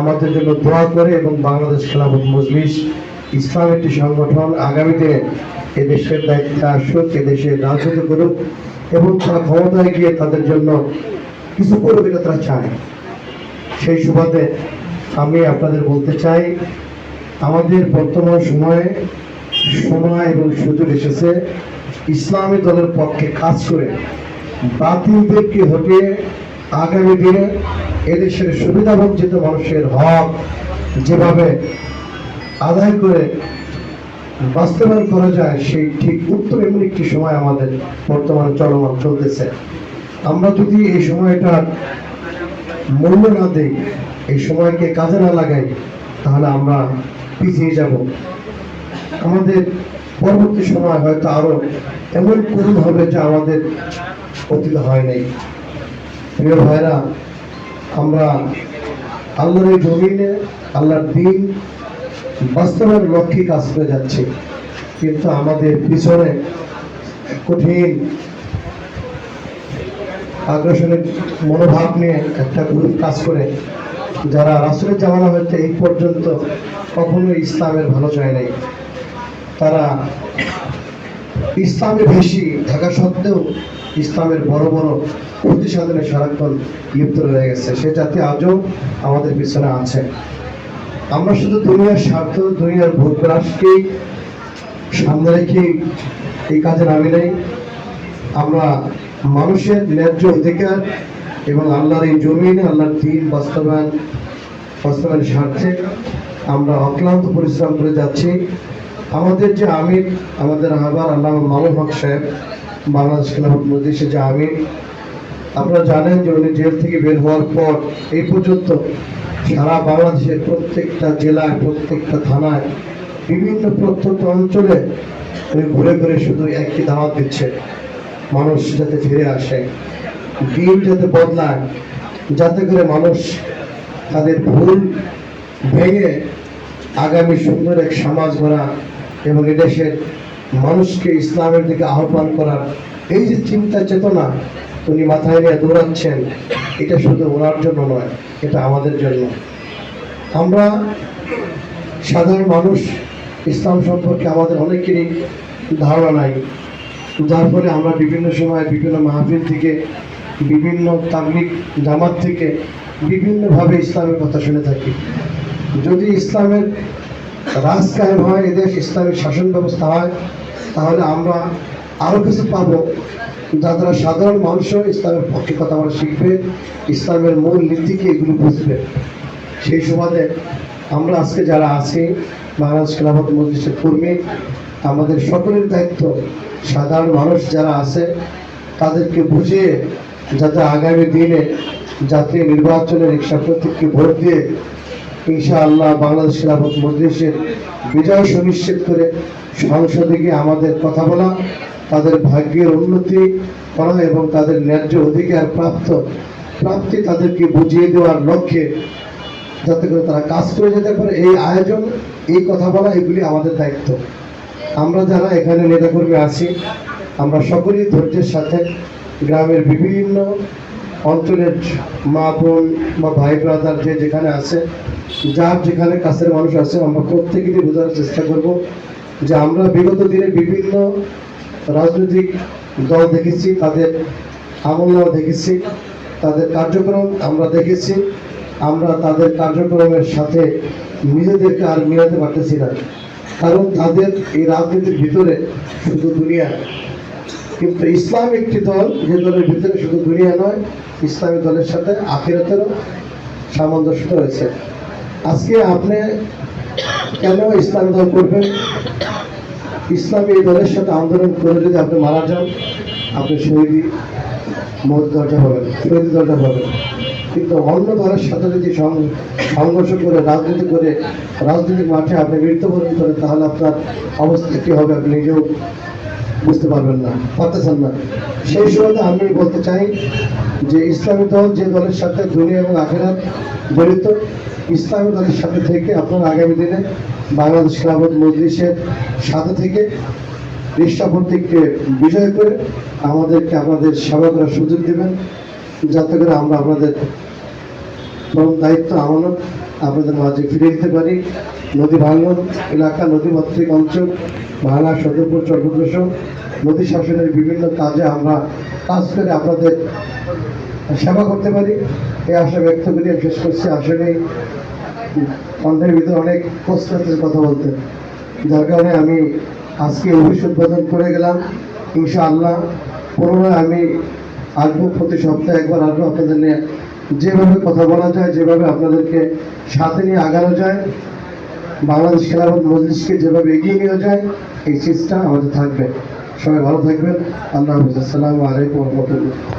আমাদের জন্য দোয়া করে এবং বাংলাদেশ খেলাফত মজলিস ইসলাম একটি সংগঠন আগামীতে এদেশের দায়িত্বে আসুক এদেশে রাজনীতি করুক এবং তারা ক্ষমতায় গিয়ে তাদের জন্য কিছু করবে এটা তারা চায়। সেই সুবাদে আমি আপনাদের বলতে চাই, আমাদের বর্তমান সময়ে সময় এবং সুযোগ এসেছে ইসলামী দলের পক্ষে কাজ করে বাতিলদেরকে হটিয়ে আগামী দিনে এদেশের সুবিধাবঞ্চিত মানুষের হক যেভাবে আদায় করে বাস্তবায়ন করা যায়, সেই ঠিক উত্তর এমন একটি সময় আমাদের বর্তমানে চলমান চলতেছে। আমরা যদি এই সময়টা মূল্য না দিই, এই সময়কে কাজে না লাগাই, তাহলে আমরা পিছিয়ে যাব। আমাদের পরবর্তী সময় হয়তো আরও এমন করুণ হবে যা আমাদের অতীত হয় নাই। প্রিয় ভাইরা আমরা আল্লাহর এই জমিনে, আল্লাহর দিন বাস্তবের লক্ষ্যে কাজ করে যাচ্ছে। কিন্তু আমাদের পিছনে কঠিন আগ্রাসনের মনোভাব নিয়ে একটা গ্রুপ কাজ করে, যারা রাসুলের জামানা হচ্ছে এই পর্যন্ত কখনো ইসলামের ভালো চায় নাই। তারা ইসলামে বেশি থাকা সত্ত্বেও ইসলামের বড় বড় প্রতিসাধনে সারাক্ষণ লিপ্ত রয়ে গেছে। সে জাতি আজও আমাদের পিছনে আছে। আমরা শুধু দুনিয়ার স্বার্থ, দুনিয়ার ভোগরাসকেই সামনে রেখে এই কাজে নামি নেই। আমরা মানুষের ন্যায্য অধিকার এবং আল্লাহর এই জমিনে, আল্লাহর দিন বাস্তবায়ন, বাস্তবায়নের স্বার্থে আমরা অক্লান্ত পরিশ্রম করে যাচ্ছি। আমাদের যে আমির, আমাদের আবার আল্লাহ মামুন হক সাহেব, বাংলাদেশ যে আমির, আপনারা জানেন যে উনি জেল থেকে বের হওয়ার পর এই পর্যন্ত সারা বাংলাদেশের প্রত্যেকটা জেলায়, প্রত্যেকটা থানায় বিভিন্ন প্রত্যন্ত অঞ্চলে উনি ঘুরে ঘুরে শুধু একই দাওয়াত দিচ্ছে মানুষ যাতে ফিরে আসে, দিন যাতে বদলায়, যাতে করে মানুষ তাদের ভুল ভেঙে আগামী সুন্দর এক সমাজ গড়া এবং এদেশের মানুষকে ইসলামের দিকে আহ্বান করার এই যে চিন্তা চেতনা উনি মাথায় নিয়ে দৌড়াচ্ছেন, এটা শুধু ওনার জন্য নয়, এটা আমাদের জন্য। আমরা সাধারণ মানুষ, ইসলাম সম্পর্কে আমাদের অনেকেরই ধারণা নাই। যার ফলে আমরা বিভিন্ন সময় বিভিন্ন মাহফিল থেকে, বিভিন্ন তাবলিক জামাত থেকে বিভিন্নভাবে ইসলামের কথা শুনে থাকি। যদি ইসলামের রাজ কায়েম হয় এদেশ ইসলামের শাসন ব্যবস্থা হয়, তাহলে আমরা আরও কিছু পাব। যা দ্বারা সাধারণ মানুষও ইসলামের পক্ষে কথা বলা শিখবে, ইসলামের মূল নীতিকে এগুলি বুঝবে। সেই সুবাদে আমরা আজকে যারা আছি, বাংলাদেশ খেলাফত মজলিসের কর্মী, আমাদের সকলের দায়িত্ব, সাধারণ মানুষ যারা আছে, তাদেরকে বুঝিয়ে যাতে আগামী দিনে জাতীয় নির্বাচনের রিক্সা প্রতীককে ভোট দিয়ে ইনশাআল্লাহ বাংলাদেশ খেলাফত মজলিসের বিজয় সুনিশ্চিত করে সংসদে গিয়ে আমাদের কথা বলা, তাদের ভাগ্যের উন্নতি করা এবং তাদের ন্যায্য অধিকার প্রাপ্ত, প্রাপ্তি তাদেরকে বুঝিয়ে দেওয়ার লক্ষ্যে যাতে করে তারা কাজ করে যেতে পারে। এই আয়োজন, এই কথা বলা, এগুলি আমাদের দায়িত্ব। আমরা যারা এখানে নেতাকর্মী আছি, আমরা সকলেই ধৈর্যের সাথে গ্রামের বিভিন্ন অঞ্চলের মা বোন বা ভাই ব্রাদার যে যেখানে আছে যার যেখানে কাছের মানুষ আছে, আমরা প্রত্যেকেরই বোঝার চেষ্টা করব যে আমরা বিগত দিনে বিভিন্ন রাজনৈতিক দল দেখেছি, তাদের আমলও দেখেছি, তাদের কার্যক্রম আমরা দেখেছি, আমরা তাদের কার্যক্রমের সাথে নিজেদেরকে আর মিলাতে পারতেছি না। কারণ তাদের এই রাজনীতির ভিতরে শুধু দুনিয়া। কিন্তু ইসলাম একটি দল, যে দলের ভিতরে শুধু দুনিয়া নয়, ইসলামী দলের সাথে আখিরাতেরও সামঞ্জস্য রয়েছে। আজকে আপনি কেন ইসলামী দল করবেন? ইসলামী এই দলের সাথে আন্দোলন করে যদি আপনি মারা যান, আপনি শহীদি মত দরজা পাবেন শহীদি দরজা পাবেন। কিন্তু অন্য দলের সাথে যদি সংঘর্ষ করে, রাজনীতি করে রাজনৈতিক মাঠে আপনি মৃত্যুবরণ করেন, তাহলে আপনার অবস্থা কী হবে? আপনি নিজেও বুঝতে পারবেন না, পারতেছেন না। সেই সময় আমি বলতে চাই যে ইসলামী দল যে দলের সাথে দুনিয়া এবং আখেরাত জড়িত, ইসলামী দলের সাথে থেকে আপনারা আগামী দিনে বাংলাদেশ খেলাফত মজলিসের সাথে থেকে প্রতীককে বিজয় করে আমাদেরকে আমাদের সেবা করার সুযোগ দেবেন। যাতে করে আমরা আপনাদের এবং দায়িত্ব আমানত আপনাদের মাঝে ফিরে দিতে পারি। নদী ভাঙ্গন এলাকা, নদীমাতৃক অঞ্চল, ভাঙা সদরপুর চর্বদোষ নদী শাসনের বিভিন্ন কাজে আমরা কাজ করে আপনাদের সেবা করতে পারি। এই আশা ব্যক্ত করি শেষ করছি আসলে কণ্ঠের ভিতরে অনেক হচ্ছে কথা বলতে। যার কারণে আমি আজকে অফিস উদ্বোধন করে গেলাম। ইনশাআল্লাহ পুনরায় আমি আসব প্রতি সপ্তাহে একবার আসব আপনাদের নিয়ে যেভাবে কথা বলা যায়, যেভাবে আপনাদেরকে সাথে নিয়ে আগানো যায়, বাংলাদেশ খেলাফত মজলিসকে যেভাবে এগিয়ে নিয়ে যায়, এই চিজটা আমাদের থাকবে। সবাই ভালো থাকবেন। আল্লাহ হাফিজ। আসসালামু আলাইকুম রহমতুল্লাহ।